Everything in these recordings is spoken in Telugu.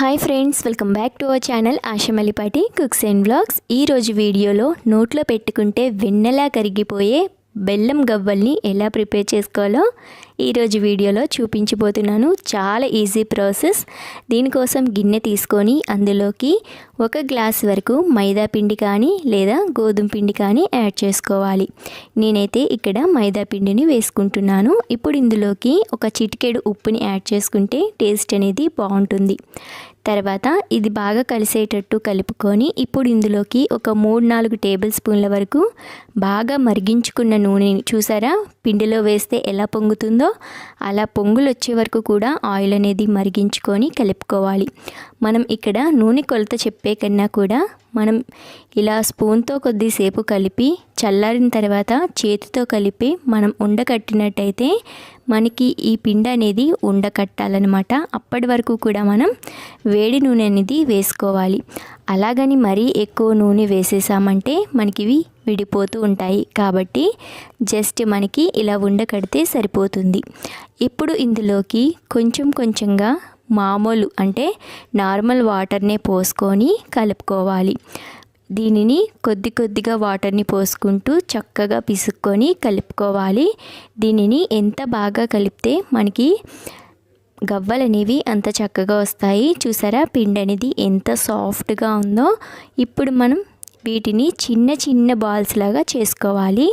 Hi friends welcome back to our channel Ashamallipati cooks and blogs ఈరోజు వీడియోలో నోట్లో పెట్టుకుంటే వెన్నెలా కరిగిపోయే బెల్లం గవ్వల్ని ఎలా ప్రిపేర్ చేసుకోవాలో ఈరోజు వీడియోలో చూపించిపోతున్నాను చాలా ఈజీ ప్రాసెస్ దీనికోసం గిన్నె తీసుకొని అందులోకి ఒక గ్లాస్ వరకు మైదా పిండి కానీ లేదా గోధుమ పిండి కానీ యాడ్ చేసుకోవాలి. నేనైతే ఇక్కడ మైదా పిండిని వేసుకుంటున్నాను. ఇప్పుడు ఇందులోకి ఒక చిటికెడు ఉప్పుని యాడ్ చేసుకుంటే టేస్ట్ అనేది బాగుంటుంది. తర్వాత ఇది బాగా కలిసేటట్టు కలుపుకొని ఇప్పుడు ఇందులోకి ఒక మూడు నాలుగు టేబుల్ స్పూన్ల వరకు బాగా మరిగించుకున్న నూనెని చూసారా? పిండిలో వేస్తే ఎలా పొంగుతుందో అలా పొంగులు వచ్చే వరకు కూడా ఆయిల్ అనేది మరిగించుకొని కలుపుకోవాలి. మనం ఇక్కడ నూనె కొలత చెప్పే కన్నా కూడా మనం ఇలా స్పూన్తో కొద్దిసేపు కలిపి చల్లారిన తర్వాత చేతితో కలిపి మనం ఉండకట్టినట్టయితే మనకి ఈ పిండి అనేది ఉండకట్టాలన్నమాట. అప్పటి వరకు కూడా మనం వేడి నూనె అనేది వేసుకోవాలి. అలాగని మరీ ఎక్కువ నూనె వేసేసామంటే మనకి ఇవి విడిపోతూ ఉంటాయి. కాబట్టి జస్ట్ మనకి ఇలా ఉండకడితే సరిపోతుంది. ఇప్పుడు ఇందులోకి కొంచెం కొంచెంగా మామూలు అంటే నార్మల్ వాటర్నే పోసుకొని కలుపుకోవాలి. దీనిని కొద్ది కొద్దిగా వాటర్ని పోసుకుంటూ చక్కగా పిసుక్కొని కలుపుకోవాలి. దీనిని ఎంత బాగా కలిపితే మనకి గవ్వలు అనేవి అంత చక్కగా వస్తాయి. చూసారా? పిండి అనేది ఎంత సాఫ్ట్గా ఉందో. ఇప్పుడు మనం వీటిని చిన్న చిన్న బాల్స్ లాగా చేసుకోవాలి.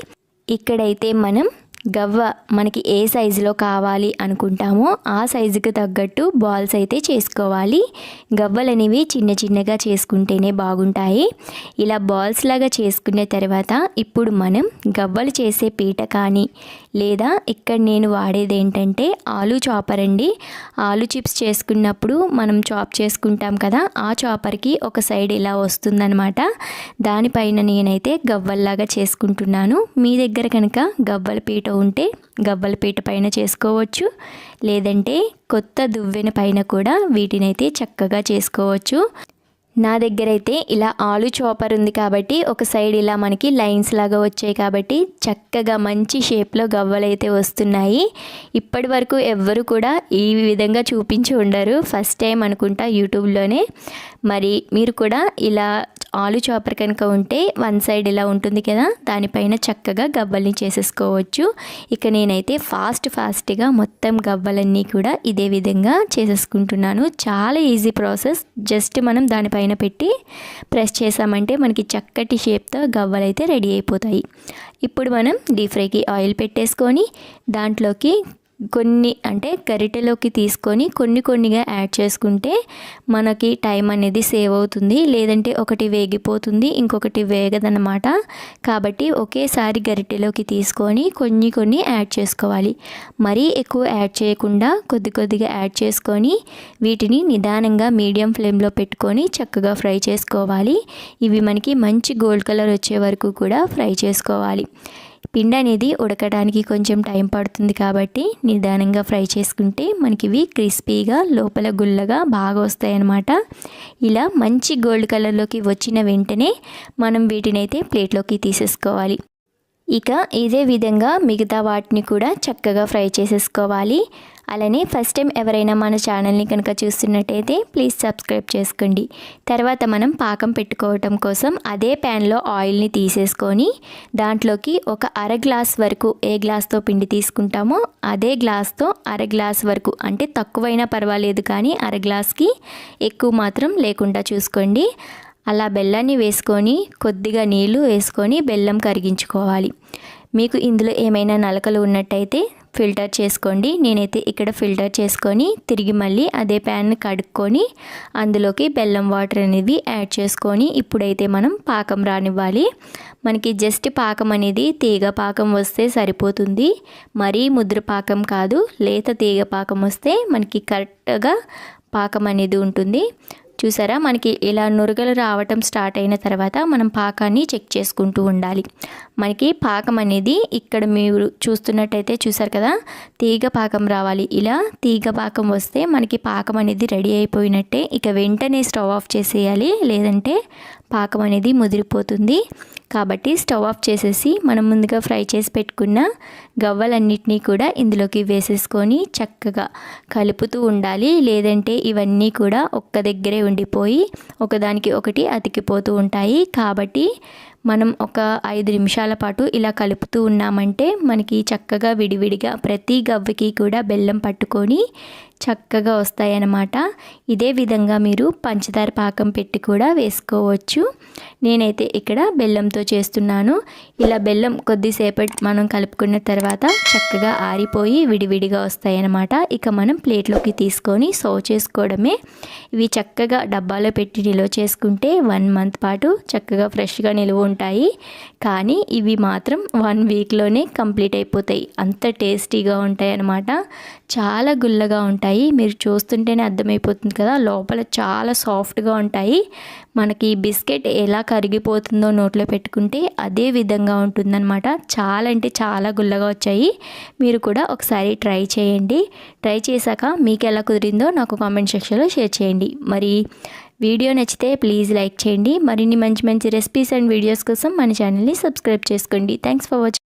ఇక్కడైతే మనం గవ్వ మనకి ఏ సైజులో కావాలి అనుకుంటామో ఆ సైజుకి తగ్గట్టు బాల్స్ అయితే చేసుకోవాలి. గవ్వలు అనేవి చిన్న చిన్నగా చేసుకుంటేనే బాగుంటాయి. ఇలా బాల్స్ లాగా చేసుకున్న తర్వాత ఇప్పుడు మనం గవ్వలు చేసే పీట కానీ లేదా ఇక్కడ నేను వాడేది ఏంటంటే ఆలు చాపర్ అండి. ఆలు చిప్స్ చేసుకున్నప్పుడు మనం చాప్ చేసుకుంటాం కదా ఆ చాపర్కి ఒక సైడ్ ఇలా వస్తుందనమాట దానిపైన నేనైతే గవ్వల్లాగా చేసుకుంటున్నాను. మీ దగ్గర కనుక గవ్వల పీట ఉంటే గవ్వల పీట పైన చేసుకోవచ్చు. లేదంటే కొత్త దువ్వెన పైన కూడా వీటినైతే చక్కగా చేసుకోవచ్చు. నా దగ్గర అయితే ఇలా ఆలు చాపర్ ఉంది కాబట్టి ఒక సైడ్ ఇలా మనకి లైన్స్ లాగా వచ్చాయి కాబట్టి చక్కగా మంచి షేప్లో గవ్వలైతే వస్తున్నాయి. ఇప్పటి వరకు ఎవ్వరు కూడా ఈ విధంగా చూపించి ఉండరు. ఫస్ట్ టైం అనుకుంటా యూట్యూబ్లోనే మరి మీరు కూడా ఇలా ఆలు చాపర్ కనుక ఉంటే వన్ సైడ్ ఇలా ఉంటుంది కదా దానిపైన చక్కగా గవ్వల్ని చేసేసుకోవచ్చు. ఇక నేనైతే ఫాస్ట్ ఫాస్ట్గా మొత్తం గవ్వలన్నీ కూడా ఇదే విధంగా చేసేసుకుంటున్నాను. చాలా ఈజీ ప్రాసెస్ జస్ట్ మనం దానిపైన పెట్టి ప్రెస్ చేసామంటే మనకి చక్కటి షేప్తో గవ్వలు అయితే రెడీ అయిపోతాయి. ఇప్పుడు మనం డీప్ ఫ్రైకి ఆయిల్ పెట్టేసుకొని దాంట్లోకి కొన్ని అంటే గరిటెలోకి తీసుకొని కొన్ని కొన్నిగా యాడ్ చేసుకుంటే మనకి టైం అనేది సేవ్ అవుతుంది. లేదంటే ఒకటి వేగిపోతుంది ఇంకొకటి వేగదన్నమాట. కాబట్టి ఒకేసారి గరిటెలోకి తీసుకొని కొన్ని కొన్ని యాడ్ చేసుకోవాలి. మరీ ఎక్కువ యాడ్ చేయకుండా కొద్ది కొద్దిగా యాడ్ చేసుకొని వీటిని నిదానంగా మీడియం ఫ్లేమ్లో పెట్టుకొని చక్కగా ఫ్రై చేసుకోవాలి. ఇవి మనకి మంచి గోల్డ్ కలర్ వచ్చే వరకు కూడా ఫ్రై చేసుకోవాలి. పిండి అనేది ఉడకడానికి కొంచెం టైం పడుతుంది కాబట్టి నిదానంగా ఫ్రై చేసుకుంటే మనకి ఇవి క్రిస్పీగా లోపల గుల్లగా బాగా వస్తాయి అన్నమాట ఇలా మంచి గోల్డ్ కలర్లోకి వచ్చిన వెంటనే మనం వీటిని అయితే ప్లేట్లోకి తీసేసుకోవాలి. ఇక ఇదే విధంగా మిగతా వాటిని కూడా చక్కగా ఫ్రై చేసేసుకోవాలి. అలానే ఫస్ట్ టైం ఎవరైనా మన ఛానల్ని కనుక చూస్తున్నట్టయితే ప్లీజ్ సబ్స్క్రైబ్ చేసుకోండి. తర్వాత మనం పాకం పెట్టుకోవటం కోసం అదే ప్యాన్లో ఆయిల్ని తీసేసుకొని దాంట్లోకి ఒక అర గ్లాస్ వరకు ఏ గ్లాస్తో పిండి తీసుకుంటామో అదే గ్లాస్తో అర గ్లాస్ వరకు అంటే తక్కువైనా పర్వాలేదు కానీ అర గ్లాస్కి ఎక్కువ మాత్రం లేకుండా చూసుకోండి. అలా బెల్లాన్ని వేసుకొని కొద్దిగా నీళ్ళు వేసుకొని బెల్లం కరిగించుకోవాలి. మీకు ఇందులో ఏమైనా నలకలు ఉన్నట్టయితే ఫిల్టర్ చేసుకోండి. నేనైతే ఇక్కడ ఫిల్టర్ చేసుకొని తిరిగి మళ్ళీ అదే ప్యాన్ కడుక్కొని అందులోకి బెల్లం వాటర్ అనేది యాడ్ చేసుకొని ఇప్పుడైతే మనం పాకం రానివ్వాలి. మనకి జస్ట్ పాకం అనేది తీగ పాకం వస్తే సరిపోతుంది. మరీ ముద్ర పాకం కాదు లేత తీగ పాకం వస్తే మనకి కరెక్ట్గా పాకం అనేది ఉంటుంది. చూసారా? మనకి ఇలా నురగలు రావటం స్టార్ట్ అయిన తర్వాత మనం పాకాన్ని చెక్ చేసుకుంటూ ఉండాలి. మనకి పాకం అనేది ఇక్కడ మీరు చూస్తున్నట్టయితే చూసారు కదా? తీగ పాకం రావాలి. ఇలా తీగ పాకం వస్తే మనకి పాకం అనేది రెడీ అయిపోయినట్టే. ఇక వెంటనే స్టవ్ ఆఫ్ చేసేయాలి. లేదంటే పాకం అనేది ముదిరిపోతుంది. కాబట్టి స్టవ్ ఆఫ్ చేసేసి మనం ముందుగా ఫ్రై చేసి పెట్టుకున్న గవ్వలన్నిటినీ కూడా ఇందులోకి వేసేసుకొని చక్కగా కలుపుతూ ఉండాలి. లేదంటే ఇవన్నీ కూడా ఒక్క దగ్గరే ఉండిపోయి ఒకదానికి ఒకటి అతికిపోతూ ఉంటాయి. కాబట్టి మనం ఒక ఐదు నిమిషాల పాటు ఇలా కలుపుతూ ఉన్నామంటే మనకి చక్కగా విడివిడిగా ప్రతి గవ్వకి కూడా బెల్లం పట్టుకొని చక్కగా వస్తాయన్నమాట. ఇదే విధంగా మీరు పంచదార పాకం పెట్టి కూడా వేసుకోవచ్చు. నేనైతే ఇక్కడ బెల్లంతో చేస్తున్నాను. ఇలా బెల్లం కొద్దిసేపటి మనం కలుపుకున్న తర్వాత చక్కగా ఆరిపోయి విడివిడిగా వస్తాయన్నమాట. ఇక మనం ప్లేట్లోకి తీసుకొని సర్వ్ చేసుకోవడమే. ఇవి చక్కగా డబ్బాలో పెట్టి నిల్వ చేసుకుంటే వన్ మంత్ పాటు చక్కగా ఫ్రెష్గా నిలువ ఉంటాయి. కానీ ఇవి మాత్రం వన్ వీక్లోనే కంప్లీట్ అయిపోతాయి. అంత టేస్టీగా ఉంటాయి అన్నమాట చాలా గుల్లగా ఉంటాయి. మీరు చూస్తుంటేనే అర్థమైపోతుంది కదా లోపల చాలా సాఫ్ట్గా ఉంటాయి. మనకి బిస్కెట్ ఎలా కరిగిపోతుందో నోట్లో పెట్టుకుంటే అదే విధంగా ఉంటుందన్నమాట. చాలా అంటే చాలా గుల్లగా వచ్చాయి. మీరు కూడా ఒకసారి ట్రై చేయండి. ట్రై చేశాక మీకు ఎలా కుదిరిందో నాకు కామెంట్ సెక్షన్లో షేర్ చేయండి. మరి వీడియో నచ్చితే ప్లీజ్ లైక్ చేయండి. మరిన్ని మంచి మంచి రెసిపీస్ అండ్ వీడియోస్ కోసం మన ఛానల్ని సబ్స్క్రైబ్ చేసుకోండి. Thanks for watching